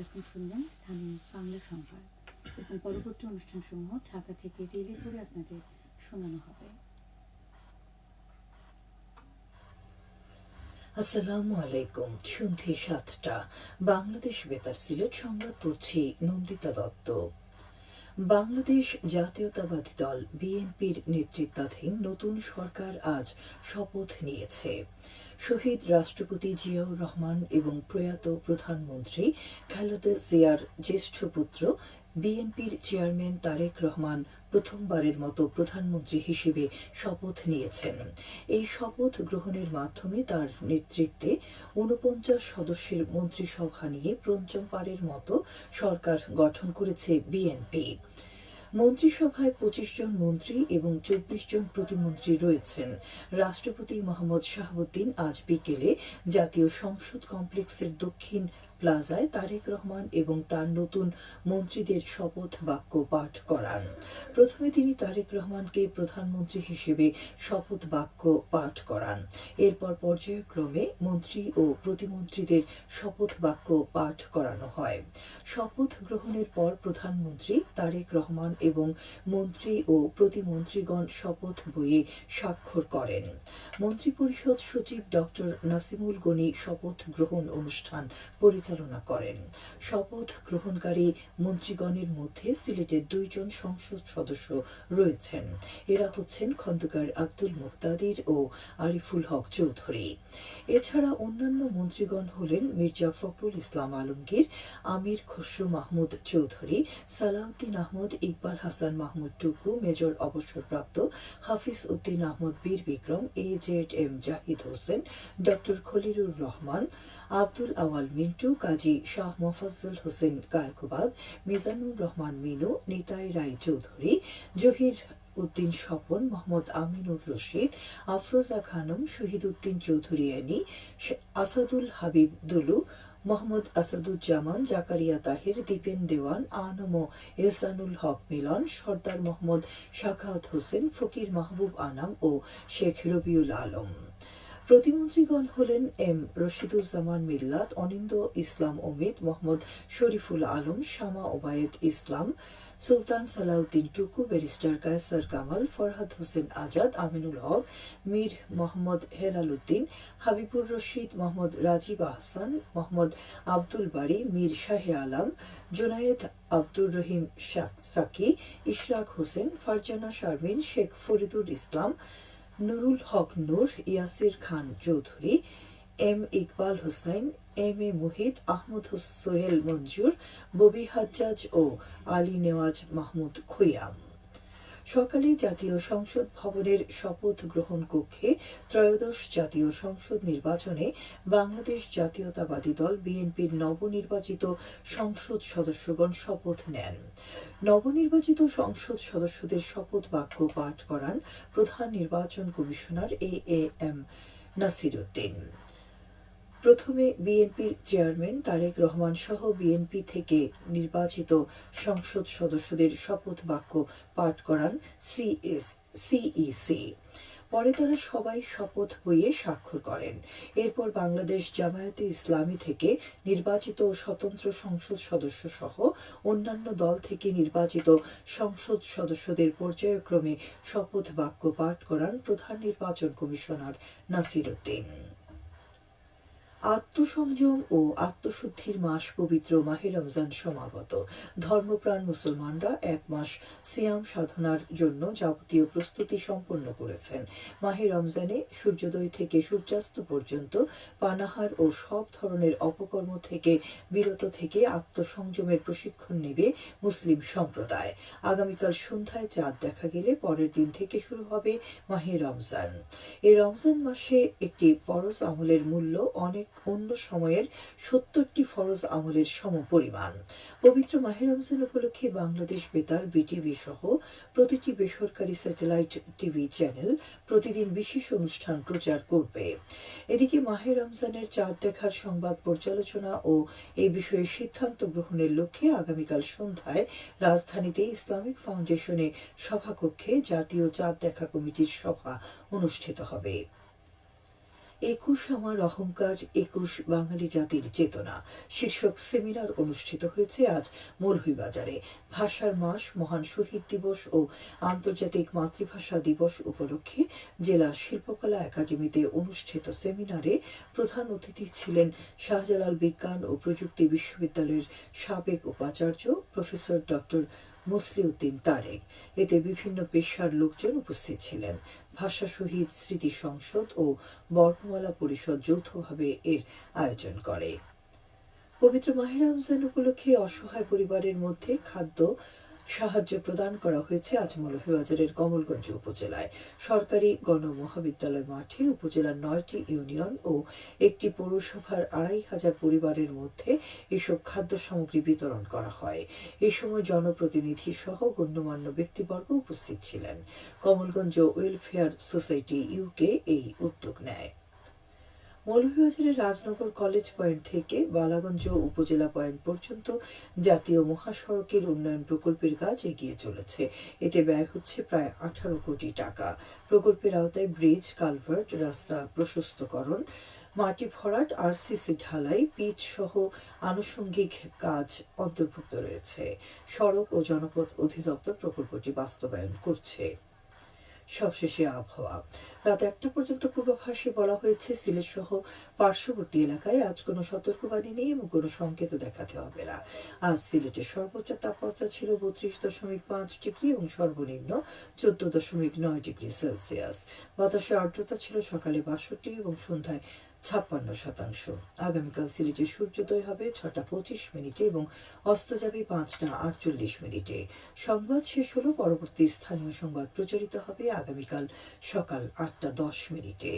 এখন স্থানীয় বাংলা সংবাদ। এবং পরবর্তী ঢাকা থেকে রিলে করে আপনাদের শোনানো হবে। আসসালামু আলাইকুম। সাতটা। বাংলাদেশ বেতার সিলেট সংবাদ পড়ছি নন্দিতা দত্ত। বাংলাদেশ জাতীয়তাবাদী দল বিএনপির নেতৃত্বাধীন নতুন সরকার আজ শপথ নিয়েছে। শহীদ রাষ্ট্রপতি জিয়াউর রহমান এবং প্রয়াত প্রধানমন্ত্রী খালেদা জিয়ার জ্যেষ্ঠ পুত্র, বিএনপির চেয়ারম্যান তারেক রহমান প্রথমবারের মতো প্রধানমন্ত্রী হিসেবে শপথ নিয়েছেন। এই শপথ গ্রহণের মাধ্যমে তার নেতৃত্বে ঊনপঞ্চাশ সদস্যের মন্ত্রিসভা নিয়ে পঞ্চমবারের মতো সরকার গঠন করেছে বিএনপি। মন্ত্রিসভায় পঁচিশ জন মন্ত্রী এবং চব্বিশ জন প্রতিমন্ত্রী রয়েছেন। রাষ্ট্রপতি মোহাম্মদ শাহাবুদ্দিন আজ বিকেলে জাতীয় সংসদ কমপ্লেক্সের দক্ষিণ প্লাজায় তারেক রহমান এবং তার নতুন মন্ত্রীদের শপথ বাক্য পাঠ করান। প্রথমে তিনি তারেক রহমানকে প্রধানমন্ত্রী হিসেবে শপথ বাক্য পাঠ করান। এরপর পর্যায়ক্রমে মন্ত্রী ও প্রতিমন্ত্রীদের শপথ বাক্য পাঠ করানো হয়। শপথ গ্রহণের পর প্রধানমন্ত্রী তারেক রহমান এবং মন্ত্রী ও প্রতিমন্ত্রীগণ শপথ বইয়ে স্বাক্ষর করেন। মন্ত্রিপরিষদ সচিব ডক্টর নাসিমুল গনি শপথ গ্রহণ অনুষ্ঠান পরিচালনা করেন। শপথ গ্রহণকারী মন্ত্রীগণের মধ্যে সিলেটের দুইজন সংসদ সদস্য রয়েছেন। এরা হচ্ছেন খন্দকার আব্দুল মুক্তাদির ও আরিফুল হক চৌধুরী। এছাড়া অন্যান্য মন্ত্রীগণ হলেন মির্জা ফখরুল ইসলাম আলমগীর, আমির খসরু মাহমুদ চৌধুরী, সালাউদ্দিন আহমদ ইকবাল হাসান মাহমুদ টুকু, মেজর অবসরপ্রাপ্ত Hafiz Uddin Ahmed Bir Bikram, A Z M Zahid Hossain, doctor Khalilur Rahman, Abdul Awal Mintu Kazi Shah Mofazzal Hossain Gaikobad Mizanur Rahman Minu, Nitai Roy Chowdhury, Zahir Uddin Swapan, Mohammad Aminur Rashid, Afroza Khanam, Shahid Uddin Chowdhury Ani Asadul Habib Dulu, Mohammad Asaduzzaman, Zakaria Tahir, Dipen দেওয়ান, আনম এহসানুল হক মিলন, সর্দার মোহাম্মদ শাখাত হোসেন, ফকির মাহবুব আনাম ও শেখ রবিউল আলম। প্রতিমন্ত্রীগণ হলেন M Rashiduzzaman Millat, Anindya Islam Amit Mohammad Shariful Alam, Shama Obaid Islam, Sultan Salahuddin Tuku, barrister Kaiser Kamal, Farhad Hossain Azad, Aminul Haque, Mir Mohammad Helal Uddin Habibur Rashid, Mohammad Rajib Ahsan, Mohammad Abdul Bari Mir Shahe Alam, Zonayed Abdur Rahim Saki, Ishraq Hossain, Farzana Sharmin, Sheikh Faridul Islam Nurul Haque Noor, Yasir Khan Chowdhury, M Iqbal Hussain, M A Muhith, Ahmed Sohel Manzur, Bobby Hajjaj ও আলী নেওয়াজ মাহমুদ খুয়াম সকালে জাতীয় সংসদ ভবনের শপথ গ্রহণ কক্ষে ত্রয়োদশ জাতীয় সংসদ নির্বাচনে বাংলাদেশ জাতীয়তাবাদী দল বিএনপির নবনির্বাচিত সংসদ সদস্যগণ শপথ নেন। নবনির্বাচিত সংসদ সদস্যদের শপথ বাক্য পাঠ করান প্রধান নির্বাচন commissioner A M Nasir Uddin প্রথমে বিএনপির চেয়ারম্যান তারেক রহমান সহ বিএনপি থেকে নির্বাচিত সংসদ সদস্যদের শপথ বাক্য পাঠ করান সিএস, সিইসি। পরে তারা সবাই শপথ বইয়ে স্বাক্ষর করেন। এরপর বাংলাদেশ জামায়াতে ইসলামী থেকে নির্বাচিত স্বতন্ত্র সংসদ সদস্য সহ অন্যান্য দল থেকে নির্বাচিত সংসদ সদস্যদের পর্যায়ক্রমে শপথ বাক্য পাঠ করান প্রধান নির্বাচন কমিশনার নাসির উদ্দিন আত্মসংযম ও আত্মশুদ্ধির মাস পবিত্র মাহে রমজান সমাগত। ধর্মপ্রাণ মুসলমানরা এক মাস সিয়াম সাধনার জন্য যাবতীয় প্রস্তুতি সম্পন্ন করেছেন। মাহে রমজানে সূর্যোদয় থেকে সূর্যাস্ত পর্যন্ত পানাহার ও সব ধরনের অপকর্ম থেকে বিরত থেকে আত্মসংযমের প্রশিক্ষণ নেবে মুসলিম সম্প্রদায়। আগামীকাল সন্ধ্যায় চাঁদ দেখা গেলে পরের দিন থেকে শুরু হবে মাহে রমজান। এই রমজান মাসে একটি ফরজ আমলের মূল্য অনেক অন্য সময়ের সত্তরটি ফরজ আমলের সম সমপরিমাণ। পবিত্র মাহের রমজান উপলক্ষে বাংলাদেশ বেতার, বিটিভি সহ প্রতিটি বেসরকারি স্যাটেলাইট টিভি চ্যানেল প্রতিদিন বিশেষ অনুষ্ঠান প্রচার করবে। এদিকে মাহের রমজানের চাঁদ দেখার সংবাদ পর্যালোচনা ও এই বিষয়ে সিদ্ধান্ত গ্রহণের লক্ষ্যে আগামীকাল সন্ধ্যায় রাজধানীতে ইসলামিক ফাউন্ডেশনে সভাকক্ষে জাতীয় চাঁদ দেখা কমিটির সভা অনুষ্ঠিত হবে। একুশ আমার অহংকার, একুশ বাঙালি জাতির চেতনা। শীর্ষক সেমিনার অনুষ্ঠিত হয়েছে আজ মৌলভীবাজারে। ভাষার মাস, মহান শহীদ দিবস ও আন্তর্জাতিক মাতৃভাষা দিবস উপলক্ষে জেলা শিল্পকলা একাডেমিতে অনুষ্ঠিত সেমিনারে প্রধান অতিথি ছিলেন শাহজালাল বিজ্ঞান ও প্রযুক্তি বিশ্ববিদ্যালয়ের সাবেক উপাচার্য প্রফেসর ডক্টর মুসলিউদ্দিন তারেক। এতে বিভিন্ন পেশার লোকজন উপস্থিত ছিলেন। ভাষা শহীদ স্মৃতি সংসদ ও বর্ণমালা পরিষদ যৌথভাবে এর আয়োজন করে। পবিত্র মাহের রমজান উপলক্ষে অসহায় পরিবারের মধ্যে খাদ্য সাহায্য প্রদান করা হয়েছে আজ মৌলভীবাজারের কমলগঞ্জ উপজেলায়। সরকারি গণমহাবিদ্যালয় মাঠে উপজেলার নয়টি ইউনিয়ন ও একটি পৌরসভার আড়াই হাজার পরিবারের মধ্যে এসব খাদ্য সামগ্রী বিতরণ করা হয়। এ সময় জনপ্রতিনিধি সহ গণ্যমান্য ব্যক্তিবর্গ উপস্থিত ছিলেন। কমলগঞ্জ ওয়েলফেয়ার সোসাইটি ইউকে এই উদ্যোগ নেয়। মৌলভীবাজারের রাজনগর কলেজ পয়েন্ট থেকে বালাগঞ্জ উপজেলা পয়েন্ট পর্যন্ত জাতীয় মহাসড়কের উন্নয়ন প্রকল্পের কাজ এগিয়ে চলেছে। এতে ব্যয় হচ্ছে প্রায় আঠারো কোটি টাকা। প্রকল্পের আওতায় ব্রিজ, কালভার্ট, রাস্তা প্রশস্তকরণ, মাটি ভরাট, আরসিসি ঢালাই, পিচ সহ আনুষঙ্গিক কাজ অন্তর্ভুক্ত রয়েছে। সড়ক ও জনপথ অধিদপ্তর প্রকল্পটি বাস্তবায়ন করছে। সবশেষে আবহাওয়া। রাত একটা পর্যন্ত পূর্বাভাসে বলা হয়েছে, সিলেট সহ পার্শ্ববর্তী এলাকায় আজ কোনো সতর্কবাণী নেই এবং কোনো সংকেত দেখাতে হবে না। আজ সিলেটের সর্বোচ্চ তাপমাত্রা ছিল বত্রিশ দশমিক পাঁচ ডিগ্রি এবং সর্বনিম্ন চোদ্দ দশমিক নয় ডিগ্রি সেলসিয়াস। বাতাসের আর্দ্রতা ছিল সকালে বাষট্টি এবং সন্ধ্যায় ছাপ্পান্ন শতাংশ। আগামীকাল সিলেটে সূর্যোদয় হবে ছটা পঁচিশ মিনিটে এবং অস্ত যাবে পাঁচটা আটচল্লিশ মিনিটে। সংবাদ শেষ হলো, পরবর্তী স্থানীয় সংবাদ প্রচারিত হবে আগামীকাল সকাল আটটা দশ মিনিটে।